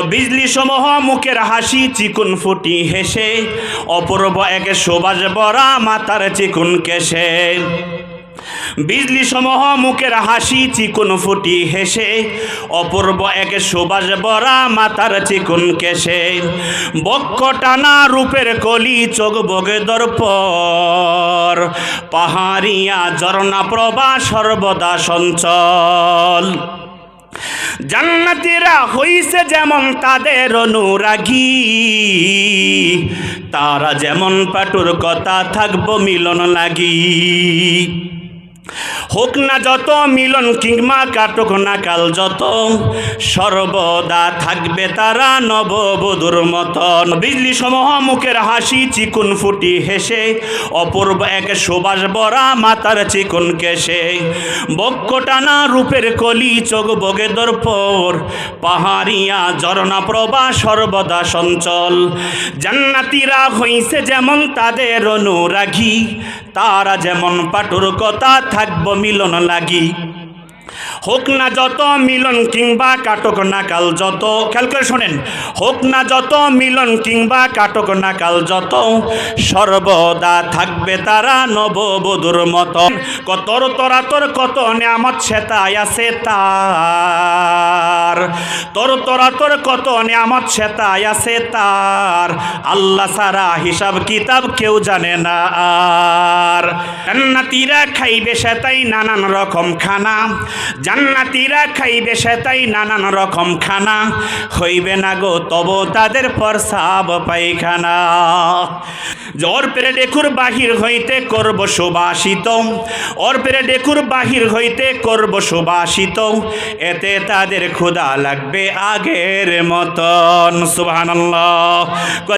বিজলি সমূহ মুখের হাসি চিকুন ফুটি হেসে, অপূর্ব একে শোভাজ বরা মাতার চিকুন কেশে বিজলি সমূহ মুখের হাসি চিকুন ফুটি হেসে, অপূর্ব একে সুবাস বরা মাতার চিকুন কেশে বক্ষ টানা রূপের কলি চোখ বগে দর্পর পাহাড়িয়া ঝর্ণা প্রভা সর্বদা সঞ্চল। জান্নাতিরা হইছে যেমন তাদের অনুরাগী। তারা যেমন পাটুর কথা থাকব মিলন লাগি। হোক না যত, মিলন কিংবা কাটক না কাল যত, সর্বদা থাকবে তারা নববধুর মতন। বিজলি সমূহ মুখের হাসি চিকুন ফুটি হেসে, অপূর্ব এক সুবাস বরা মাতার চিকুন কেশে বক্ষ টানা রূপের কলি চোখ বগে দর্পর, পাহাড়িয়া ঝরনা প্রভা সর্বদা সঞ্চল। জান্নাতিরা হইছে যেমন তাদের অনুরাগী, তারা যেমন পাটুর কথা থাকব মিলন লাগি। হোক না যত মিলন কিংবা কাটক না কাল যত, খেয়াল করে শোনেন, হোক না যত মিলন কিংবা কাটক না কাল যত, সর্বদা থাকবে তারা নববধুর মতন কতর তরাতর কত নিয়ামত সেতায় আছে তার। তোর তোরা তোর কত নিয়ামত সেতাই আছে তার। আল্লাহ সারা হিসাব কিতাব কেউ জানে না আর। জান্নাতীরা খাইবে সেতাই নানান রকম খানা। জান্নাতীরা খাইবে সেতাই নানান রকম খানা। হইবে না গো তব তাদের প্রসাব পায়খানা। জ্বর পেরে ডেকুর বাহির হইতে করব সুবাসিত। ওর পেরে ডেকুর বাহির হইতে করব সুবাসিত। এতে তাদের ক্ষুধা লাগবে আগের মতন। সুবহানাল্লাহ।